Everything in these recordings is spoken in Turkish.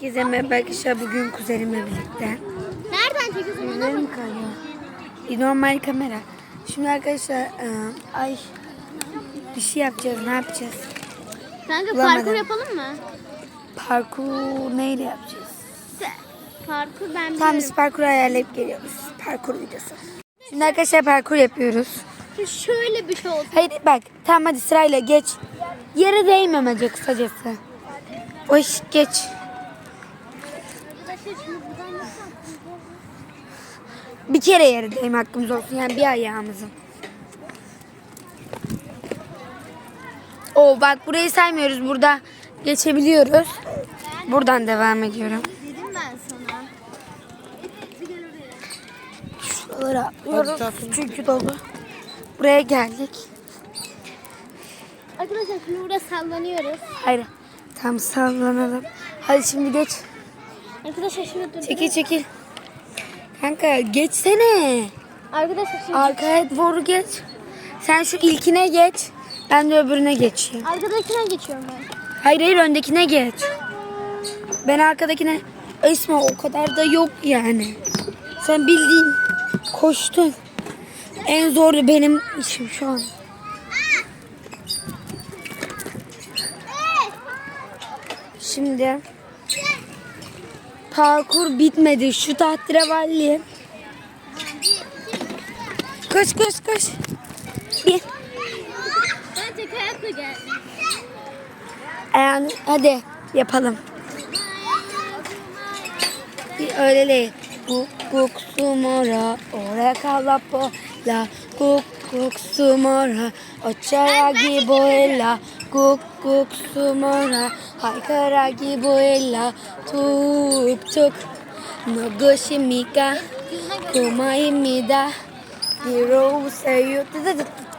Herkese merhaba arkadaşlar. Bugün kuzenimle birlikte. Nereden çekiyorsun? Yüzlerim mi kayıyor? Bir normal kamera. Şimdi arkadaşlar e, ay bir şey yapacağız. Ne yapacağız? Kanka Bulamadım. parkur yapalım mı? Parkur neyle yapacağız? Parkur ben Tamam biz biliyorum. parkur ayarlayıp geliyoruz. Parkur videosu. Şimdi arkadaşlar parkur yapıyoruz. Şöyle bir şey olsun. Hayır bak tamam hadi sırayla geç. Yere değmemece kısacası. İş geç. Bir kere yere değme hakkımız olsun yani bir ayağımızın. Oo bak burayı saymıyoruz. Burada geçebiliyoruz. Buradan devam ediyorum. Dedim ben sana. Şuraları atlıyoruz çünkü dolu. Buraya geldik. Arkadaşlar şimdi burada sallanıyoruz. Hayır. Tam sallanalım. Hadi şimdi geç. Arkadaşlar şimdi dur. Çekil çekil. Kanka geçsene. Arkadaşlar şimdi. Arkaya doğru geç. Sen şu ilkine geç. Ben de öbürüne geçeyim. Arkadakine geçiyorum ben. Hayır hayır öndekine geç. Ben arkadakine... Esma o kadar da yok yani. Sen bildiğin koştun. En zoru benim işim şu an. Şimdi parkur bitmedi. Şu tahterevalli. Koş koş koş. Bir. Ben tek ayakla geldim. Yani hadi yapalım. Bir öyle değil. Kuksumara, orekala pola, kuksumara, ocharagi boela, kuksumara, haykaragi boela, tuk tuk, nogoshimika, kumaimida, hiro seyo,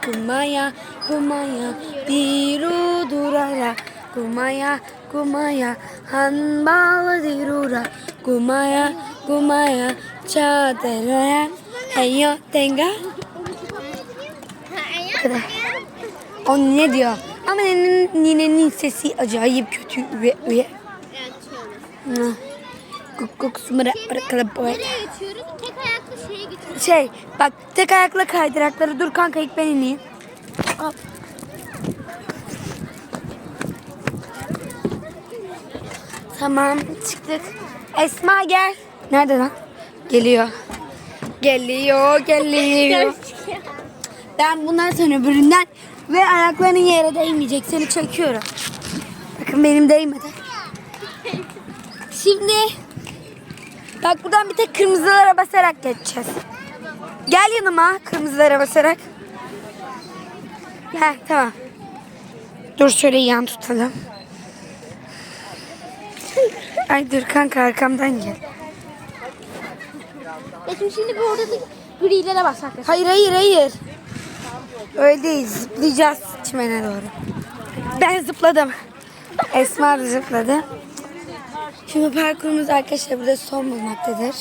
kumaya, kumaya, biru durara, kumaya, kumaya, hanbal dirura, kumaya, kumaya çadıraya heyo tenga Bu kadar. O ne diyor? Ama ninenin, ninenin sesi acayip kötü üye üye. Kuk kuk sumara şeye geçiyoruz. Şey bak tek ayakla kaydırakları dur kanka ilk ben ineyim. Hop. Tamam çıktık. Esma gel. Nerede lan? Geliyor. Geliyor, geliyor. Ben bundan sonra öbüründen ve ayaklarının yere değmeyecek. Seni çekiyorum. Bakın benim değmedi. Şimdi bak buradan bir tek kırmızılara basarak geçeceğiz. Gel yanıma kırmızılara basarak. Heh tamam. Dur şöyle yan tutalım. Ay dur kanka arkamdan gel. Geçim şimdi bir orada grilere baksak. Hayır hayır hayır. Öyle değil zıplayacağız çimene doğru. Ben zıpladım. Esma da zıpladı. Şimdi parkurumuz arkadaşlar burada son bulmaktadır.